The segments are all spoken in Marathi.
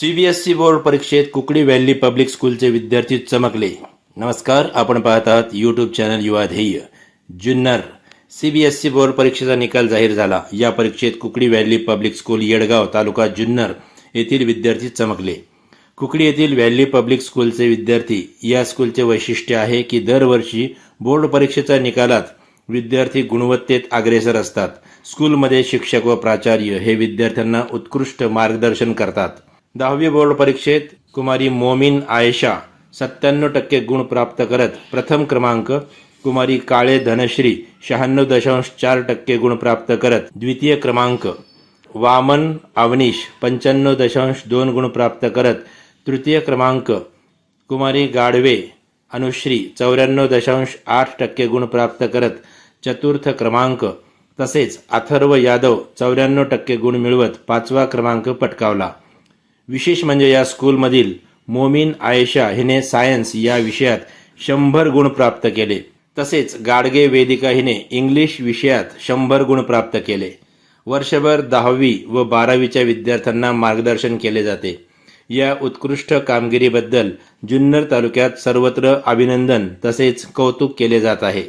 सीबीएसई बोर्ड परीक्षेत कुकडी व्हॅली पब्लिक स्कूलचे विद्यार्थी चमकले. नमस्कार आपण पाहत आहात यूट्यूब चॅनल युवा ध्येय. जुन्नर. सीबीएसई बोर्ड परीक्षेचा निकाल जाहीर झाला. या परीक्षेत Kukadi valley public school Yedgaon taluka Junnar येथील विद्यार्थी चमकले. कुकडी येथील व्हॅली पब्लिक स्कूलचे विद्यार्थी या स्कूलचे वैशिष्ट्य आहे की दरवर्षी बोर्ड परीक्षेच्या निकालात विद्यार्थी गुणवत्तेत अग्रेसर असतात. स्कूलमध्ये शिक्षक व प्राचार्य हे विद्यार्थ्यांना उत्कृष्ट मार्गदर्शन करतात. दहावी बोर्ड परीक्षेत कुमारी मोमीन आयशा सत्त्याण्णव टक्के गुण प्राप्त करत प्रथम क्रमांक कुमारी काळे धनश्री शहाण्णव दशांश चार टक्के गुण प्राप्त करत द्वितीय क्रमांक वामन अवनीश पंच्याण्णव दशांश दोन गुण प्राप्त करत तृतीय क्रमांक कुमारी गाडवे अनुश्री चौऱ्याण्णव दशांश आठ टक्के गुण प्राप्त करत चतुर्थ क्रमांक तसेच अथर्व यादव चौऱ्याण्णव टक्के गुण मिळवत पाचवा क्रमांक पटकावला. विशेष म्हणजे या स्कूलमधील मोमीन आयशा हिने सायन्स या विषयात शंभर गुण प्राप्त केले. तसेच गाडगे वेदिका हिने इंग्लिश विषयात शंभर गुण प्राप्त केले. वर्षभर दहावी व बारावीच्या विद्यार्थ्यांना मार्गदर्शन केले जाते. या उत्कृष्ट कामगिरीबद्दल जुन्नर तालुक्यात सर्वत्र अभिनंदन तसेच कौतुक केले जात आहे.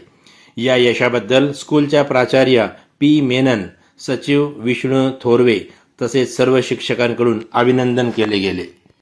या यशाबद्दल स्कूलच्या प्राचार्य पी मेनन सचिव विष्णू थोरवे तसेच सर्व शिक्षकांकडून अभिनंदन केले गेले.